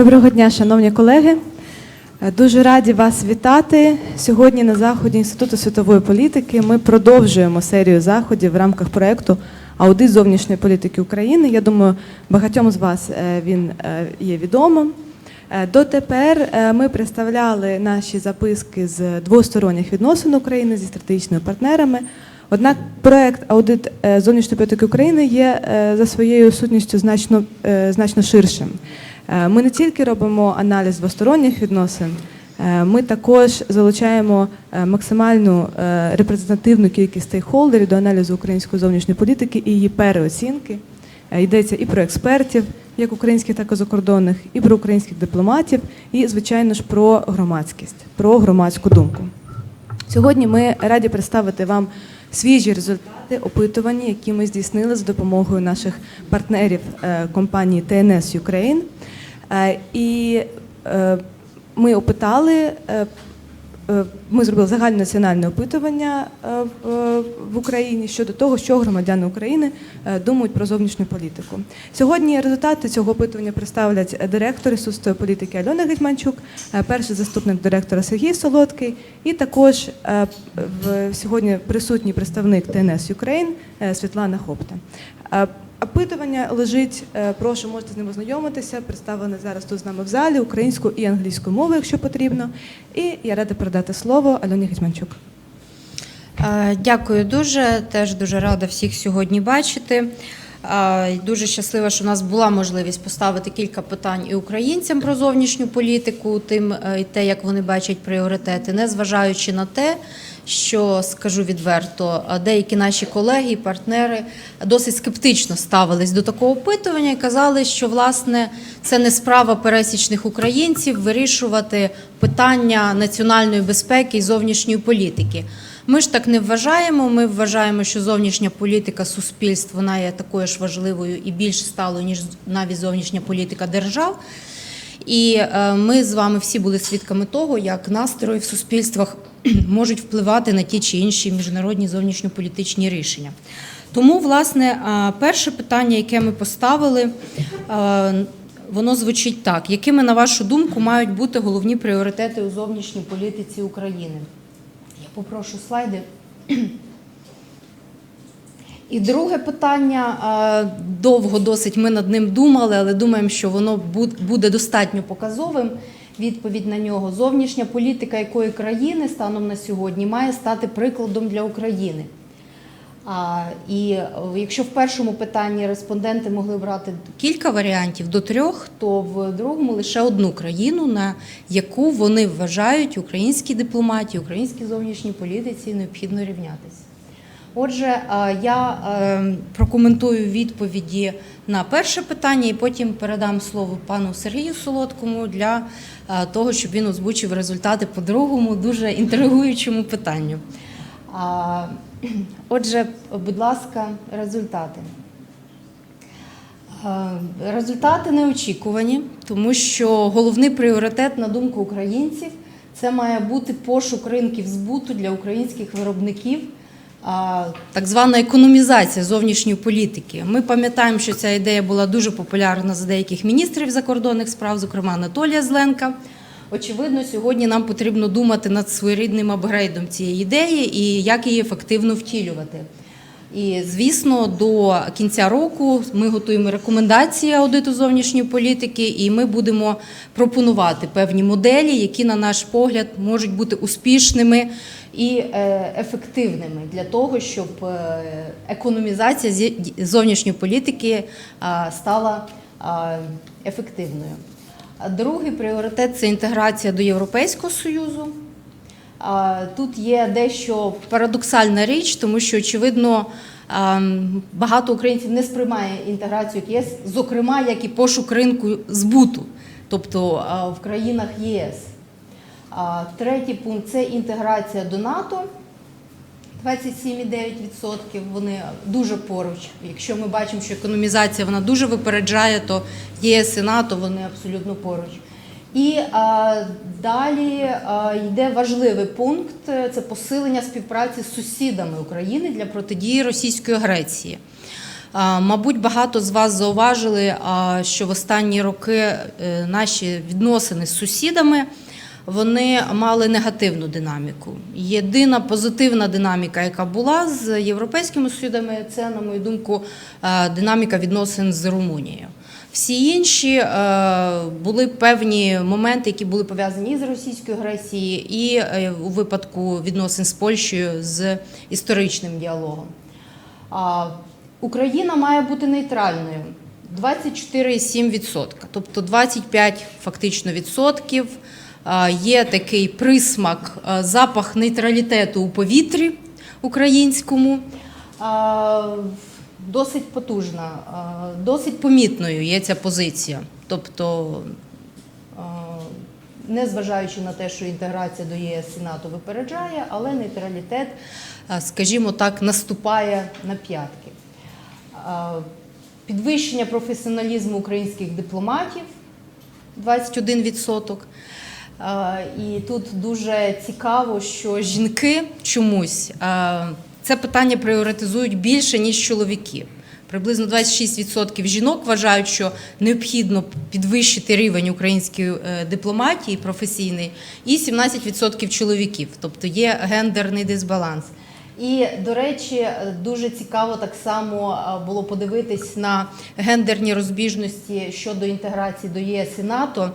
Доброго дня, шановні колеги. Е, Дуже раді вас вітати. Сьогодні на заході Інституту світової політики ми продовжуємо серію заходів в рамках проєкту Аудит зовнішньої політики України. Я думаю, багатьом з вас е, він е, є відомим. Дотепер ми представляли наші записки з двосторонніх відносин України зі стратегічними партнерами. Однак проект аудит зовнішньої політики України є за своєю сутністю значно, значно ширшим. Е, Ми не тільки робимо аналіз двосторонніх відносин, е, ми також залучаємо е, максимальну репрезентативну кількість стейкхолдерів до аналізу української зовнішньої політики і її переоцінки. Йдеться і про експертів, як українських, так і закордонних, і про українських дипломатів, і, звичайно ж, про громадськість, про громадську думку. Сьогодні ми раді представити вам свіжі результати опитування, які ми здійснили за допомогою наших партнерів компанії ТНС Ukraine. Е, І е, ми опитали, е, ми зробили загальнонаціональне опитування в- Україні щодо того, що громадяни України думають про зовнішню політику. Сьогодні результати цього опитування представлять е, директор Ісустої політики Альона Гетьманчук, перший заступник директора Сергій Солодкий, і також сьогодні присутній представник ТНС е, Світлана Хопта. Опитування лежить, е, прошу, можете з ним ознайомитися, представлене зараз тут з нами в залі українською і англійською мовою, якщо потрібно. І я рада передати слово Альоні Гетьманчук. Е, Дякую дуже. Теж дуже рада всіх сьогодні бачити. Дуже щаслива, що у нас була можливість поставити кілька питань і українцям про зовнішню політику, тим е, і те, як вони бачать пріоритети, незважаючи на те, що скажу відверто, е, деякі наші колеги і партнери досить скептично ставились до такого опитування і казали, що власне це не справа пересічних українців вирішувати питання національної безпеки і зовнішньої політики. Ми ж так не вважаємо. Ми вважаємо, що зовнішня політика суспільств вона є такою ж важливою і більш сталою, ніж навіть зовнішня політика держав. І е, ми з вами всі були свідками того, як настрої в суспільствах можуть впливати на ті чи інші міжнародні зовнішньополітичні рішення. Тому, власне, е, перше питання, яке ми поставили, е, воно звучить так: якими, на вашу думку, мають бути головні пріоритети у зовнішній політиці України? Попрошу слайди. І друге питання довго досить ми над ним думали, але думаємо, що воно буд- буде достатньо показовим. Відповідь на нього зовнішня політика якої країни станом на сьогодні має стати прикладом для України. І е, якщо в першому питанні респонденти могли брати кілька варіантів до трьох, то в другому лише одну країну, на яку вони вважають українській дипломатії, українській зовнішній політиці необхідно рівнятися. Отже, е, я е, прокоментую відповіді на перше питання і потім передам слово пану Сергію Солодкому для того, щоб він озвучив результати по другому дуже інтригуючому питанню. Отже, будь ласка, результати. Е, Результати неочікувані, тому що головний пріоритет, на думку українців, це має бути пошук ринків збуту для українських виробників, так звана економізація зовнішньої політики. Ми пам'ятаємо, що ця ідея була дуже популярна за деяких міністрів закордонних справ, зокрема Анатолія Зленка. Очевидно, сьогодні нам потрібно думати над своєрідним апгрейдом цієї ідеї і як її ефективно втілювати. І звісно, до кінця року ми готуємо рекомендації аудиту зовнішньої політики, і ми будемо пропонувати певні моделі, які, на наш погляд, можуть бути успішними і е, ефективними для того, щоб е, економізація зовнішньої політики стала ефективною. Другий пріоритет це інтеграція до Європейського Союзу. Тут є дещо парадоксальна річ, тому що, очевидно, багато українців не сприймає інтеграцію ЄС, зокрема, як і пошук ринку збуту, тобто в країнах ЄС. Третій пункт це інтеграція до НАТО. 27,9% вони дуже поруч. Якщо ми бачимо, що економізація вона дуже випереджає, то ЄС і НАТО вони абсолютно поруч. І а, далі а, йде важливий пункт це посилення співпраці з сусідами України для протидії російської агресії. А, Мабуть, багато з вас зауважили, а, що в останні роки е, наші відносини з сусідами вони мали негативну динаміку. Єдина позитивна динаміка, яка була з європейськими сусідами, це, на мою думку, е, динаміка відносин з Румунією. Всі інші е, були певні моменти, які були пов'язані з російською агресією, і е, у випадку відносин з Польщею з історичним діалогом. Україна має бути нейтральною 24,7%, тобто 25 фактично відсотків. Є такий присмак, запах нейтралітету у повітрі українському. Досить потужна, досить помітною є ця позиція. Тобто, незважаючи на те, що інтеграція до ЄС і НАТО випереджає, але нейтралітет, скажімо так, наступає на п'ятки. Підвищення професіоналізму українських дипломатів 21%. І тут дуже цікаво, що жінки чомусь це питання пріоритизують більше, ніж чоловіки. Приблизно 26% жінок вважають, що необхідно підвищити рівень української е, дипломатії професійної, і 17% чоловіків, тобто є гендерний дисбаланс. І, до речі, дуже цікаво так само було подивитись на гендерні розбіжності щодо інтеграції до ЄС і НАТО.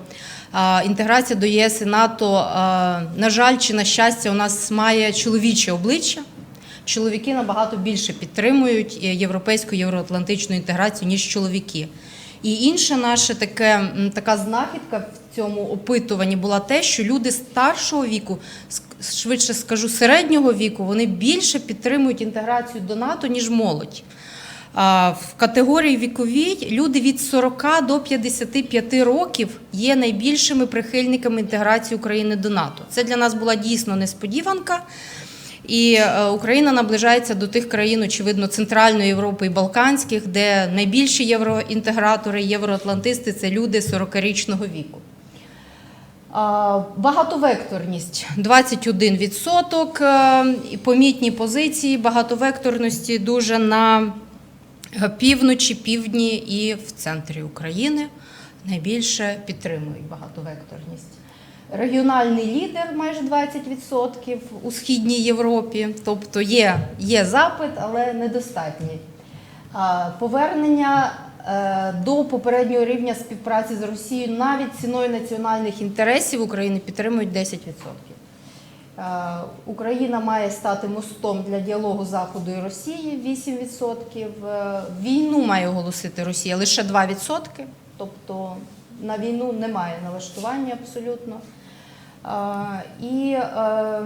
Інтеграція до ЄС і НАТО, на жаль, чи на щастя, у нас має чоловіче обличчя. Чоловіки набагато більше підтримують е, європейську євроатлантичну інтеграцію, ніж чоловіки. І інша наша таке, така знахідка цьому опитуванні була те, що люди старшого віку, швидше скажу, середнього віку, вони більше підтримують інтеграцію до НАТО, ніж молодь. А, В категорії віковій люди від 40 до 55 років є найбільшими прихильниками інтеграції України до НАТО. Це для нас була дійсно несподіванка. І е, Україна наближається до тих країн, очевидно, Центральної Європи і Балканських, де найбільші євроінтегратори, євроатлантисти це люди 40-річного віку. Багатовекторність 21%. е, Помітні позиції багатовекторності дуже на півночі, півдні і в центрі України найбільше підтримують багатовекторність. Регіональний лідер майже 20% у східній Європі, тобто є, є запит, але недостатній. Повернення до попереднього рівня співпраці з Росією навіть ціною національних інтересів України підтримують 10%. Е, Україна має стати мостом для діалогу Заходу і Росії 8%. Е, Війну має оголосити Росія лише 2%. Тобто на війну немає налаштування абсолютно. Е, І е,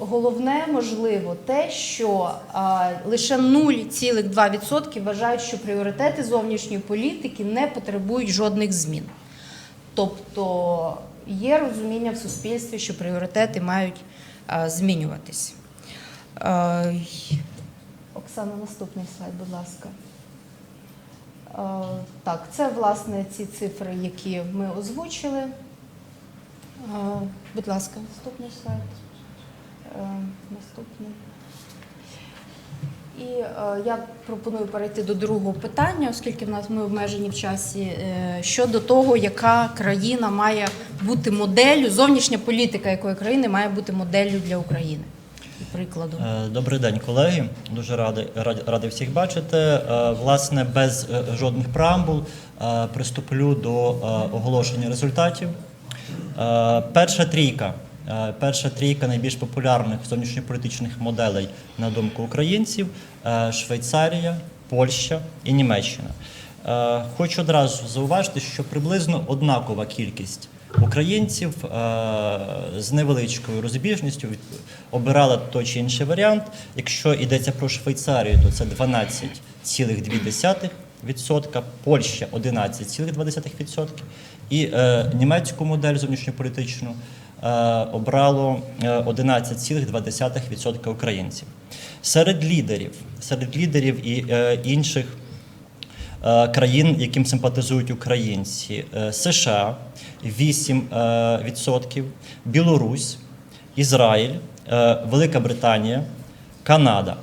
головне, можливо, те, що а, лише 0,2% вважають, що пріоритети зовнішньої політики не потребують жодних змін. Тобто є розуміння в суспільстві, що пріоритети мають а, змінюватись. А, Оксана, наступний слайд, будь ласка. А, Так, це власне ці цифри, які ми озвучили. А, Будь ласка, наступний слайд. Е, Наступний. І е, я пропоную перейти до другого питання, оскільки в нас ми обмежені в часі, е, щодо того, яка країна має бути моделлю, зовнішня політика якої країни має бути моделлю для України. Прикладом. Е, Добрий день, колеги. Дуже радий, радий, всіх бачити. Е, Власне, без жодних преамбул приступлю до оголошення результатів. Перша трійка. Е, Перша трійка найбільш популярних зовнішньополітичних моделей на думку українців: е, Швейцарія, Польща і Німеччина. Е, Хочу одразу зауважити, що приблизно однакова кількість українців з невеличкою розбіжністю обирала той чи інший варіант. Якщо йдеться про Швейцарію, то це 12,2%, Польща 11,2%, і німецьку модель зовнішньополітичну обрало е, 11,2% українців. Серед лідерів, серед лідерів і е, інших е, країн, яким симпатизують українці: Е, США 8%, Білорусь, Ізраїль, е, Велика Британія, Канада.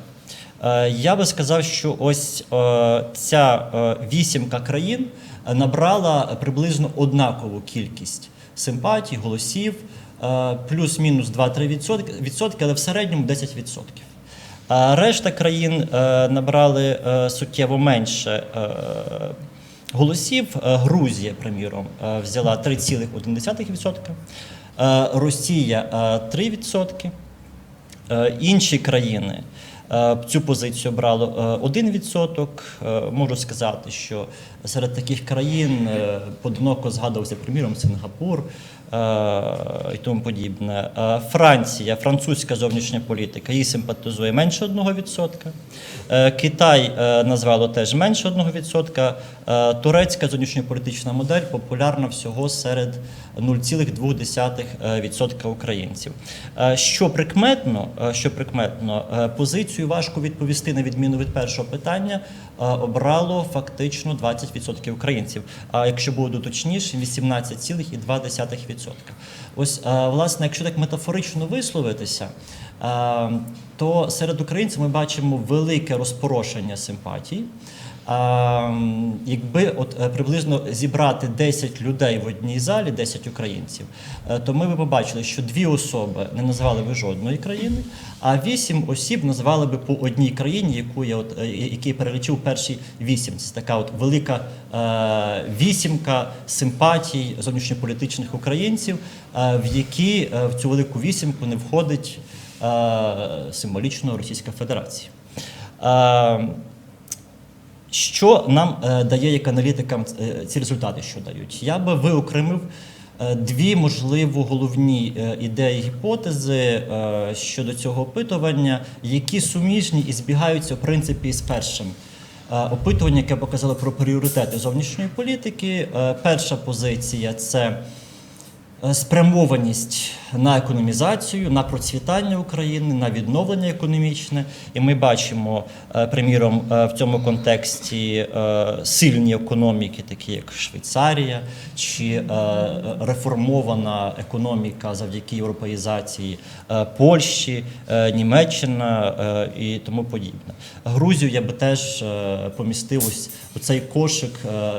Е, Я би сказав, що ось е, ця е, вісімка країн е, набрала приблизно однакову кількість симпатій, голосів, е, плюс-мінус 2-3 відсотки, але в середньому 10 відсотків. Решта країн е, набрали е, суттєво менше е, голосів. Е, Грузія, приміром, е, взяла 3,1%, е, Росія е, 3%. Е, Інші країни е, цю позицію брало е, 1%. Е, Можу сказати, що серед таких країн е, поодиноко згадувався, приміром, Сингапур е, і тому подібне. Е, Франція, французька зовнішня політика, їй симпатизує менше 1%. Е, Китай е, назвало теж менше 1%. Е, Турецька зовнішньополітична модель популярна всього серед 0,2% українців. Е, Що прикметно, е, що прикметно, е, позицію важко відповісти на відміну від першого питання. е, Обрало фактично 20% українців. А якщо буду точніше, 18,2%. Ось е, власне, якщо так метафорично висловитися, е, то серед українців ми бачимо велике розпорошення симпатій. Якби от е, приблизно зібрати 10 людей в одній залі, 10 українців, е, то ми би побачили, що дві особи не назвали би жодної країни, а вісім осіб назвали би по одній країні, яку я от е, який перелічив перші вісім. Це така от велика вісімка симпатій зовнішньополітичних українців, в які в цю велику вісімку не входить символічно Російська Федерація. Що нам е, дає як аналітикам е, ці результати, що дають? Я би виокремив е, дві, можливо, головні ідеї гіпотези щодо цього опитування, які суміжні і збігаються, в принципі, з першим. Опитування, яке показало про пріоритети зовнішньої політики. Перша позиція це спрямованість на економізацію, на процвітання України, на відновлення економічне. І ми бачимо, е, приміром, е, в цьому контексті е, сильні економіки, такі як Швейцарія, чи е, реформована економіка завдяки європеїзації е, Польщі, е, Німеччина е, і тому подібне. Грузію я би теж е, помістив ось у цей кошик е,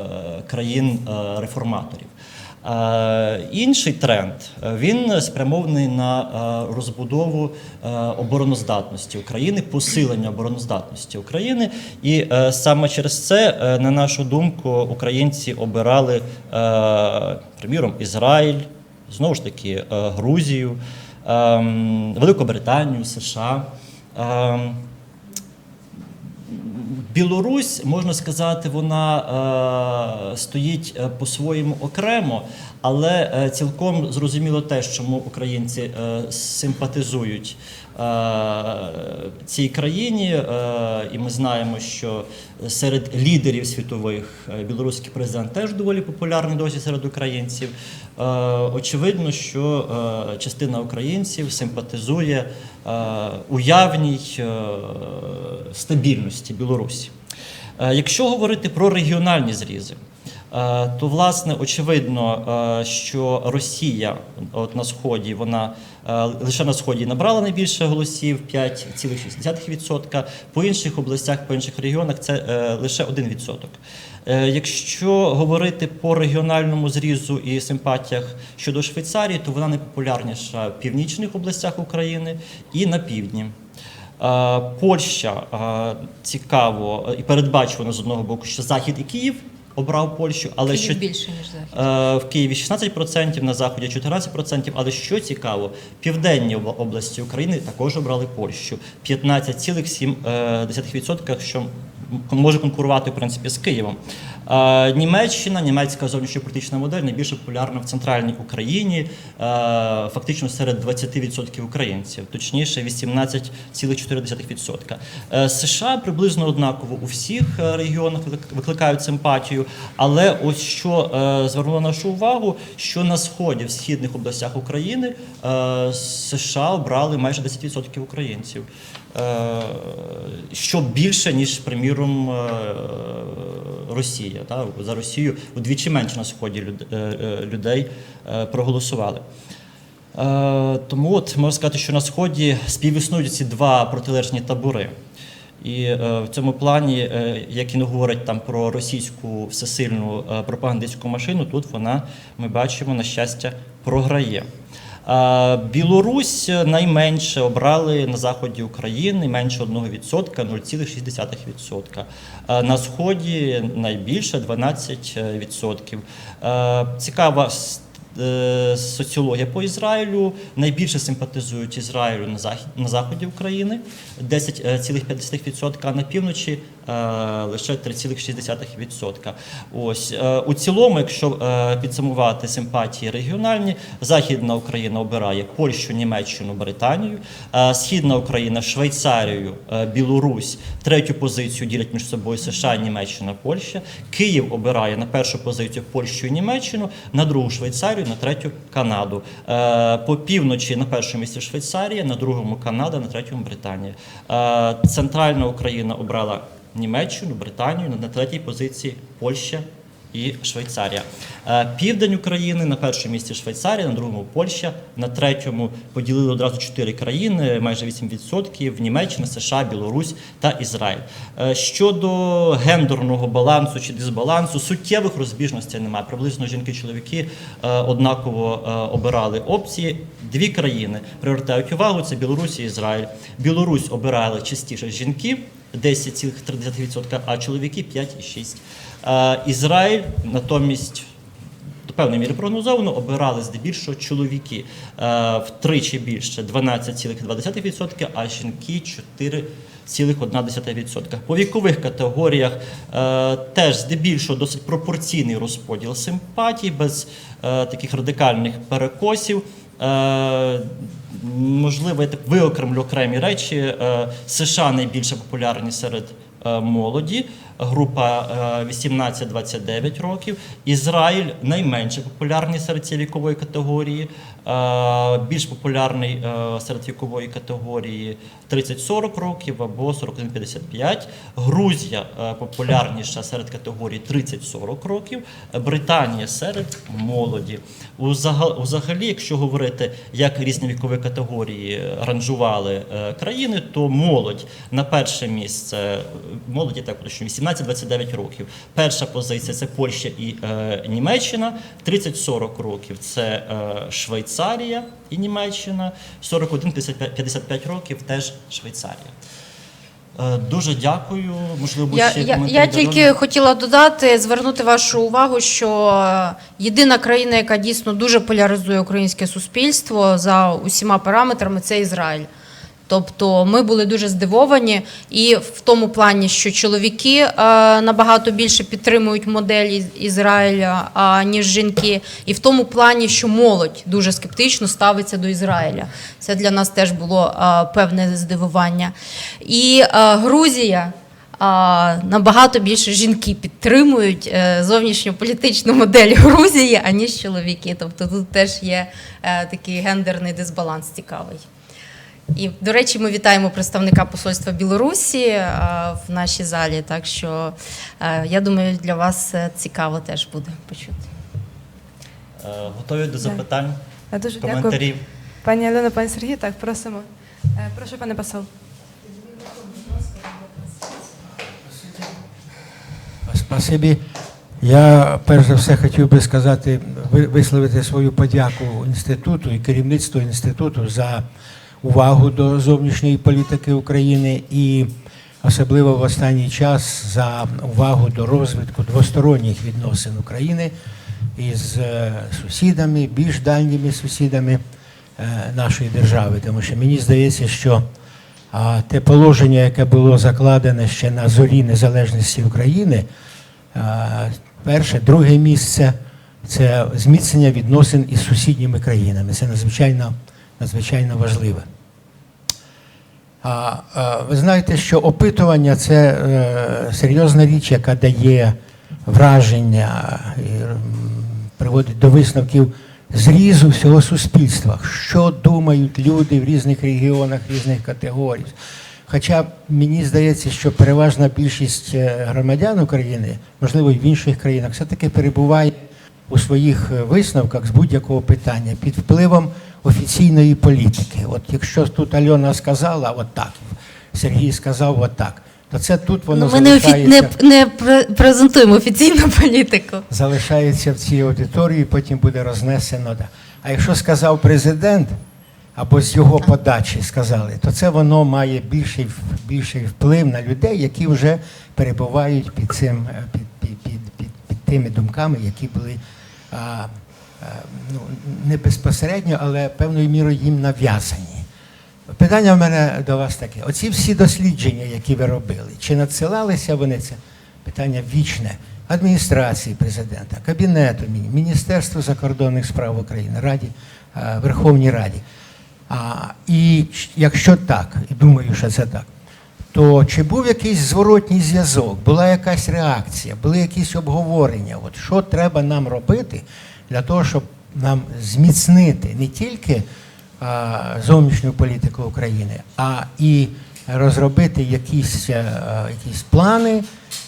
країн е, реформаторів. Е, Інший тренд е, він спрямований на е, розбудову обороноздатності України, посилення обороноздатності України. І саме через це, на нашу думку, українці обирали, приміром, Ізраїль, знову ж таки, Грузію, е, Великобританію, США. Білорусь, можна сказати, вона е, стоїть е, по-своєму окремо, але е, цілком зрозуміло те, чому українці симпатизують цій країні. Е, і ми знаємо, що серед лідерів світових е, білоруський президент теж доволі популярний досі серед українців. Е, очевидно, що е, частина українців симпатизує е, уявній е, стабільності Білорусі. Е, Якщо говорити про регіональні зрізи, е, то власне очевидно, е, що Росія от на сході вона е, лише на сході набрала найбільше голосів 5,6%, по інших областях, по інших регіонах це е, лише 1%. Е, Якщо говорити по регіональному зрізу і симпатіях щодо Швейцарії, то вона найпопулярніша в північних областях України і на півдні. Е, Польща е, цікаво і передбачувано з одного боку, що Захід і Київ обрав Польщу, але Київ що більше, ніж захід. Е, в Києві 16%, на заході 14%, але що цікаво, південні області України також обрали Польщу 15,7%, що м- може конкурувати в принципі з Києвом. Е, Німеччина, німецька зовнішньополітична модель найбільш популярна в центральній Україні, е, фактично серед 20% українців, точніше 18,4%. Е, США приблизно однаково у всіх регіонах викликають симпатію, але ось що звернуло нашу увагу, що на сході, в східних областях України США обрали майже 10% українців. Е, що більше, ніж, приміром, е, Росія. Та? За Росію удвічі менше на сході е, людей проголосували. Тому от можна сказати, що на сході співіснують ці два протилежні табори. І е, в цьому плані, е, як і не говорять там про російську всесильну е, пропагандистську машину, тут вона, ми бачимо, на щастя, програє. Білорусь найменше обрали на заході України менше 1%, 0,6%. А На сході найбільше 12%. Е, Цікава е, соціологія по Ізраїлю. Найбільше симпатизують Ізраїлю на заході України 10,5%, а на півночі е, лише 3,6%. Ось е, у цілому, якщо е, підсумувати симпатії регіональні, Західна Україна обирає Польщу, Німеччину, Британію, е, Східна Україна, Швейцарію, е, Білорусь. Третю позицію ділять між собою США, Німеччина, Польща. Київ обирає на першу позицію Польщу і Німеччину, на другу Швейцарію, на третю Канаду. Е, По півночі на першому місці Швейцарія, на другому Канада, на третьому Британія. Е, Центральна Україна обрала Німеччину, Британію, на- третій позиції Польща і Швейцарія. Е, Південь України на першому місці Швейцарія, на другому Польща, на третьому поділили одразу чотири країни, майже 8%, Німеччина, США, Білорусь та Ізраїль. Е, Щодо гендерного балансу чи дисбалансу, суттєвих розбіжностей немає. Приблизно жінки і чоловіки е, однаково обирали опції. Дві країни привертають увагу: це Білорусь і Ізраїль. Білорусь обирали частіше жінки. 10,3%, а чоловіки 5,6%. Е, Ізраїль натомість певної міри прогнозовано обирали здебільшого чоловіки е, втричі більше 12,2%, а жінки 4,1%. По вікових категоріях е, теж здебільшого досить пропорційний розподіл симпатій, без таких радикальних перекосів. Можливо, я так виокремлю окремі речі. США найбільше популярні серед молоді, група е, 18-29 років. Ізраїль найменше популярний серед цієї вікової категорії, е, більш популярний е, серед вікової категорії 30-40 років або 41-55. Грузія е, популярніша серед категорії 30-40 років, Британія серед молоді. Узагалі, якщо говорити, як різні вікові категорії ранжували е, країни, то молодь на перше місце молоді так точно 18-29 років. Перша позиція це Польща і Німеччина, 30-40 років це е, Швейцарія і Німеччина, 41-55 років теж Швейцарія. Е, Дуже дякую. Можливо, Я, ще я, я тільки дороги. хотіла додати, звернути вашу увагу, що е, єдина країна, яка дійсно дуже поляризує українське суспільство за усіма параметрами, це Ізраїль. Тобто ми були дуже здивовані, і в тому плані, що чоловіки е, набагато більше підтримують модель Ізраїля, ніж жінки, і в тому плані, що молодь дуже скептично ставиться до Ізраїля. Це для нас теж було е, певне здивування. І е, Грузія. Набагато більше жінки підтримують е, зовнішньополітичну модель Грузії, аніж чоловіки. Тобто тут теж є такий гендерний дисбаланс цікавий. І, до речі, ми вітаємо представника посольства Білорусі е, в нашій залі. Так що е, я думаю, для вас е, цікаво теж буде почути. Готові до запитань, Я дуже дякую. коментарів. Пані Альона, пані Сергій, так, просимо. Прошу, пане посол. Спасибі. Я перш за все хотів би сказати, ви- висловити свою подяку інституту і керівництву інституту за увагу до зовнішньої політики України і особливо в останній час за увагу до розвитку двосторонніх відносин України із е, сусідами, більш дальніми сусідами е, нашої держави. Тому що мені здається, що те положення, яке було закладене ще на зорі незалежності України, перше, друге місце це зміцнення відносин із сусідніми країнами. Це надзвичайно, надзвичайно важливе. А, а, ви знаєте, що опитування це е, серйозна річ, яка дає враження і приводить до висновків зрізу всього суспільства, що думають люди в різних регіонах, різних категорій. Хоча мені здається, що переважна більшість е, громадян України, можливо, і в інших країнах, все-таки перебуває у своїх е, висновках з будь-якого питання під впливом офіційної політики. От якщо тут Альона сказала от так, Сергій сказав от так, то це тут воно Ну, ми не, офі... залишається, не, не презентуємо офіційну політику. залишається в цій аудиторії, потім буде рознесено. да. А якщо сказав президент, або з його подачі сказали, то це воно має більший, більший вплив на людей, які вже перебувають під цим е, під, під, під, під, під тими думками, які були ну, не безпосередньо, але певною мірою їм нав'язані. Питання в мене до вас таке: оці всі дослідження, які ви робили, чи надсилалися вони це питання вічне адміністрації президента, Кабінету Міністрів, Міністерству закордонних справ України, Раді, е, Верховній Раді. А, і якщо так, і думаю, що це так, то чи був якийсь зворотній зв'язок, була якась реакція, були якісь обговорення? От що треба нам робити для того, щоб нам зміцнити не тільки а, зовнішню політику України, а і розробити якісь, е, якісь плани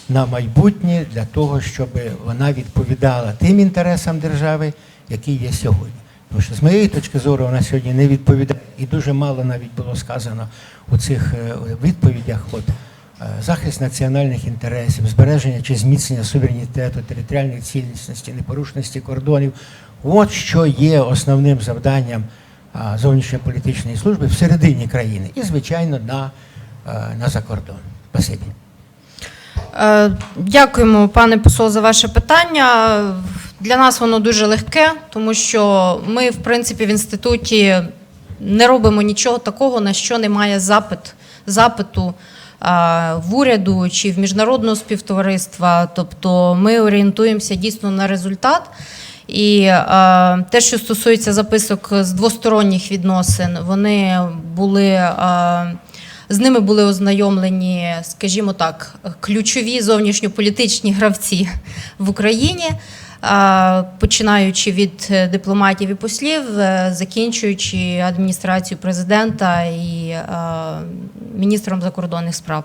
на майбутнє для того, щоб вона відповідала тим інтересам держави, які є сьогодні. Тому що з моєї точки зору вона сьогодні не відповідає, і дуже мало навіть було сказано у цих е, відповідях. От, е, захист національних інтересів, збереження чи зміцнення суверенітету, територіальної цілісності, непорушності кордонів. От що є основним завданням зовнішньополітичної служби всередині країни і, звичайно, на, е, на закордон. Спасибі. Е, Дякуємо, пане посол, за ваше питання. Для нас воно дуже легке, тому що ми, в принципі, в інституті не робимо нічого такого, на що немає запит, запиту в уряду чи в міжнародного співтовариства. Тобто ми орієнтуємося дійсно на результат. І те, що стосується записок з двосторонніх відносин, вони були. З ними були ознайомлені, скажімо так, ключові зовнішньополітичні гравці в Україні, починаючи від е, дипломатів і послів, е, закінчуючи адміністрацією президента і е, міністром закордонних справ.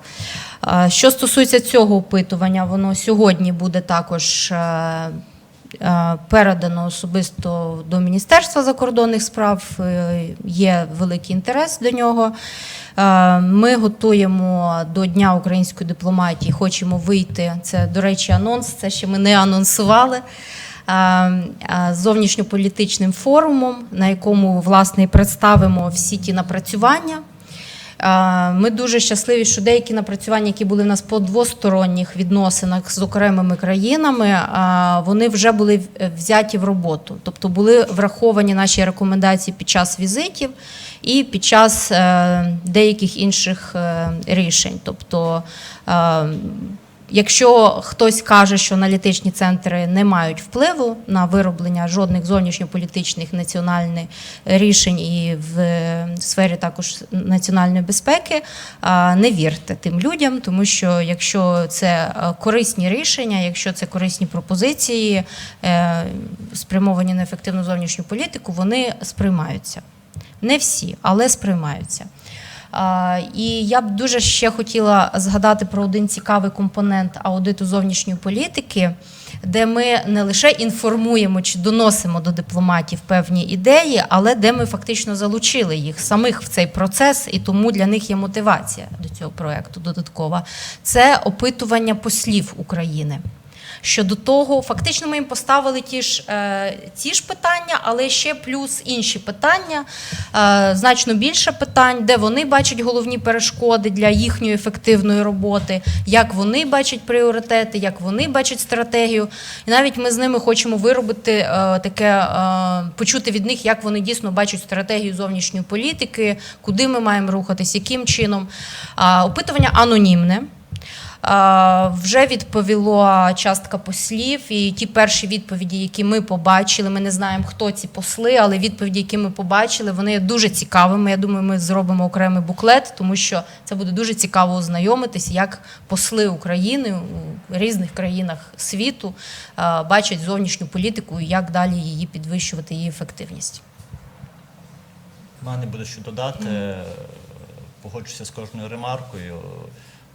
Що стосується цього опитування, воно сьогодні буде також. Е, Передано особисто до Міністерства закордонних справ, е, є великий інтерес до нього. Е, Ми готуємо до Дня української дипломатії, хочемо вийти. Це, до речі, анонс, це ще ми не анонсували. Зовнішньополітичним форумом, на якому власне представимо всі ті напрацювання. Ми дуже щасливі, що деякі напрацювання, які були в нас по двосторонніх відносинах з окремими країнами, вони вже були взяті в роботу, тобто були враховані наші рекомендації під час візитів і під час е, деяких інших е, рішень. Тобто е, Якщо хтось каже, що аналітичні центри не мають впливу на вироблення жодних зовнішньополітичних національних рішень і в сфері також національної безпеки, не вірте тим людям, тому що якщо це е, корисні рішення, якщо це корисні пропозиції, е, спрямовані на ефективну зовнішню політику, вони сприймаються. Не всі, але сприймаються. І я б дуже ще хотіла згадати про один цікавий компонент аудиту зовнішньої політики, де ми не лише інформуємо чи доносимо до дипломатів певні ідеї, але де ми фактично залучили їх самих в цей процес, і тому для них є мотивація до цього проекту додаткова. Це опитування послів України. Щодо того, фактично ми їм поставили ті ж, е, ті ж питання, але ще плюс інші питання, е, значно більше питань, де вони бачать головні перешкоди для їхньої ефективної роботи, як вони бачать пріоритети, як вони бачать стратегію. І навіть ми з ними хочемо виробити е, таке, е, почути від них, як вони дійсно бачать стратегію зовнішньої політики, куди ми маємо рухатись, яким чином. Опитування анонімне. Вже відповіло частка послів, і ті перші відповіді, які ми побачили, ми не знаємо, хто ці посли, але відповіді, які ми побачили, вони є дуже цікавими. Я думаю, ми зробимо окремий буклет, тому що це буде дуже цікаво ознайомитись, як посли України у різних країнах світу бачать зовнішню політику і як далі її підвищувати, її ефективність. У мене буде що додати. Погоджуся з кожною ремаркою.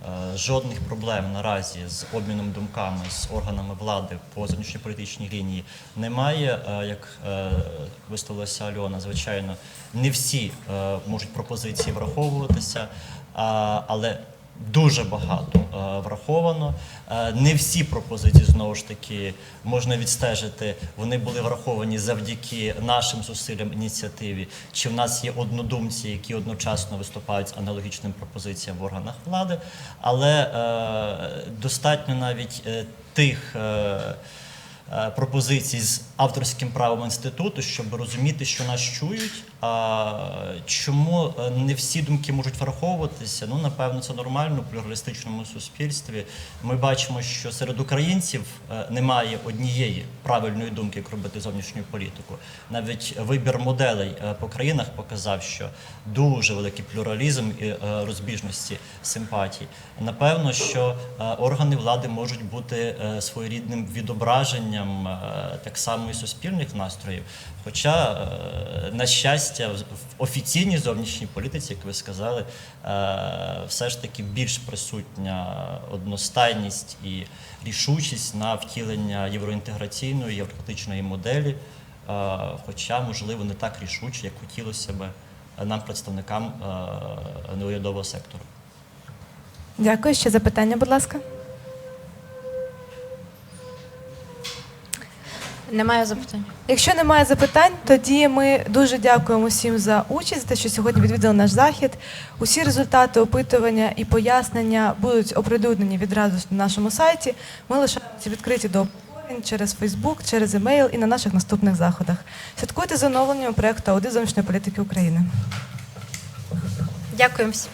Е, Жодних проблем наразі з обміном думками з органами влади по зовнішньополітичній лінії немає. Е, Як е, висловилася Альона, звичайно, не всі можуть пропозиції враховуватися, але Дуже багато е, враховано. Е, Не всі пропозиції знову ж таки можна відстежити. Вони були враховані завдяки нашим зусиллям ініціативі. Чи в нас є однодумці, які одночасно виступають з аналогічним пропозиціям в органах влади, але е, достатньо навіть е, тих. е, пропозицій з авторським правом інституту, щоб розуміти, що нас чують. А чому е, не всі думки можуть враховуватися? Ну, напевно, це нормально в плюралістичному суспільстві. Ми бачимо, що серед українців е, немає однієї правильної думки, як робити зовнішню політику. Навіть вибір моделей е, по країнах показав, що дуже великий плюралізм і е, розбіжності симпатій. Напевно, що е, органи влади можуть бути е, своєрідним відображенням е, так само і суспільних настроїв. Хоча, е, на щастя, в офіційній зовнішній політиці, як ви сказали, е, все ж таки більш присутня одностайність і рішучість на втілення євроінтеграційної, євроатлантичної моделі, хоча, можливо, не так рішуче, як хотілося би нам, представникам неурядового сектору. Дякую. Ще запитання, будь ласка. Немає запитань. Якщо немає запитань, тоді ми дуже дякуємо всім за участь, за те, що сьогодні відвідали наш захід. Усі результати опитування і пояснення будуть оприлюднені відразу на нашому сайті. Ми лишаємося відкриті до обговорень через Фейсбук, через емейл і на наших наступних заходах. Слідкуйте за оновленням проекту Аудит зовнішньої політики України. Дякуємо всім.